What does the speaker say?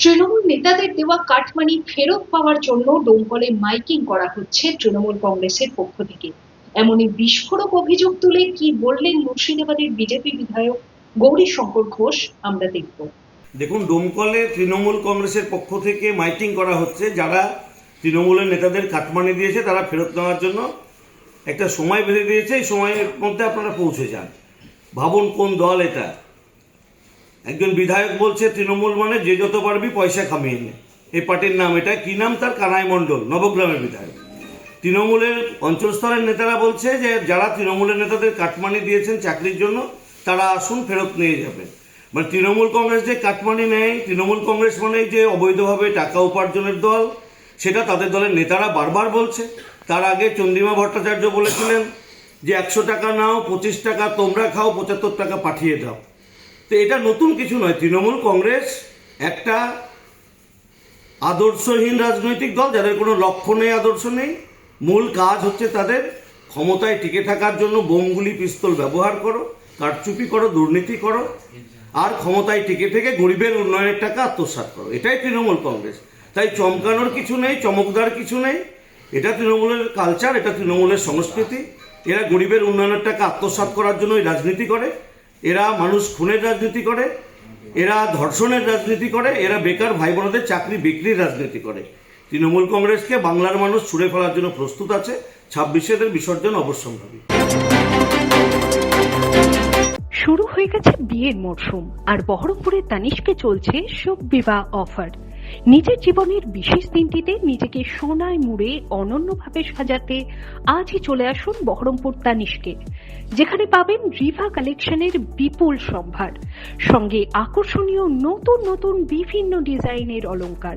তৃণমূল নেতাদের দেওয়া কাটমানি ফেরত পাওয়ার জন্য ডোমকলে মাইকিং করা হচ্ছে তৃণমূল কংগ্রেসের পক্ষ থেকে। এমনই বিস্ফোরক অভিযোগ তুলে কি বললেন মুর্শিদাবাদের বিজেপি বিধায়ক গৌরী শঙ্কর ঘোষ, আমরা দেখব। দেখুন ডোমকলে তৃণমূল কংগ্রেসের পক্ষ থেকে মাইটিং করা হচ্ছে, যারা তৃণমূলের নেতাদের কাটমানি দিয়েছে তারা ফেরত নেওয়ার জন্য। একটা সময় বেঁধে দিয়েছে, এই সময়ের মধ্যে আপনারা পৌঁছে যান। ভাবুন কোন দল এটা। একজন বিধায়ক বলছে, তৃণমূল মানে যে যত পারবি পয়সা কামিয়ে নে। এই পার্টির নাম এটা কি নাম তার? কানাই মণ্ডল, নবগ্রামের বিধায়ক। তৃণমূলের অঞ্চল স্তরের নেতারা বলছে যে, যারা তৃণমূলের নেতাদের কাটমানি দিয়েছেন চাকরির জন্য, তারা আসুন ফেরত নিয়ে যাবেন। মানে তৃণমূল কংগ্রেস যে কাটমানি নেয়, তৃণমূল কংগ্রেস মানে যে অবৈধভাবে টাকা উপার্জনের দল, সেটা তাদের দলের নেতারা বারবার বলছে। তার আগে চন্দ্রিমা ভট্টাচার্য বলেছিলেন যে, একশো টাকা নাও, পঁচিশ টাকা তোমরা খাও, পঁচাত্তর টাকা পাঠিয়ে দাও। তো এটা নতুন কিছু নয়। তৃণমূল কংগ্রেস একটা আদর্শহীন রাজনৈতিক দল, যাদের কোনো লক্ষ্য নেই, আদর্শ নেই। মূল কাজ হচ্ছে তাদের ক্ষমতায় টিকে থাকার জন্য বোমগুলি পিস্তল ব্যবহার করো, কারচুপি করো, দুর্নীতি করো, আর ক্ষমতায় টিকে থেকে গরিবের উন্নয়নের টাকা আত্মসাৎ করো। এটাই তৃণমূল কংগ্রেস। তাই চমকানোর কিছু নেই, চমকদার কিছু নেই। এটা তৃণমূলের কালচার এটা তৃণমূলের সংস্কৃতি। এরা গরিবের উন্নয়নের টাকা আত্মসাৎ করার জন্য রাজনীতি করে। এরা মানুষ খুনের রাজনীতি করে, এরা ধর্ষণের রাজনীতি করে, এরা বেকার ভাই বোনদের চাকরি বিক্রির রাজনীতি করে। তৃণমূল কংগ্রেসকে বাংলার মানুষ ছুড়ে ফেলার জন্য প্রস্তুত আছে ছাব্বিশের বিসর্জন অবশ্যম্ভাবী। শুরু হয়ে গেছে বিয়ের মরশুম, আর বহরমপুরের তানিশকে চলছে শোক বিবাহ অফার। নিজের জীবনের বিশেষ দিনটিতে নিজেকে সোনায় মুড়ে অনন্যভাবে সাজাতে আজই চলে আসুন বহরমপুর তানিশকে, যেখানে পাবেন রিভা কালেকশনের বিপুল সম্ভার, সঙ্গে আকর্ষণীয় নতুন নতুন বিভিন্ন ডিজাইনের অলংকার।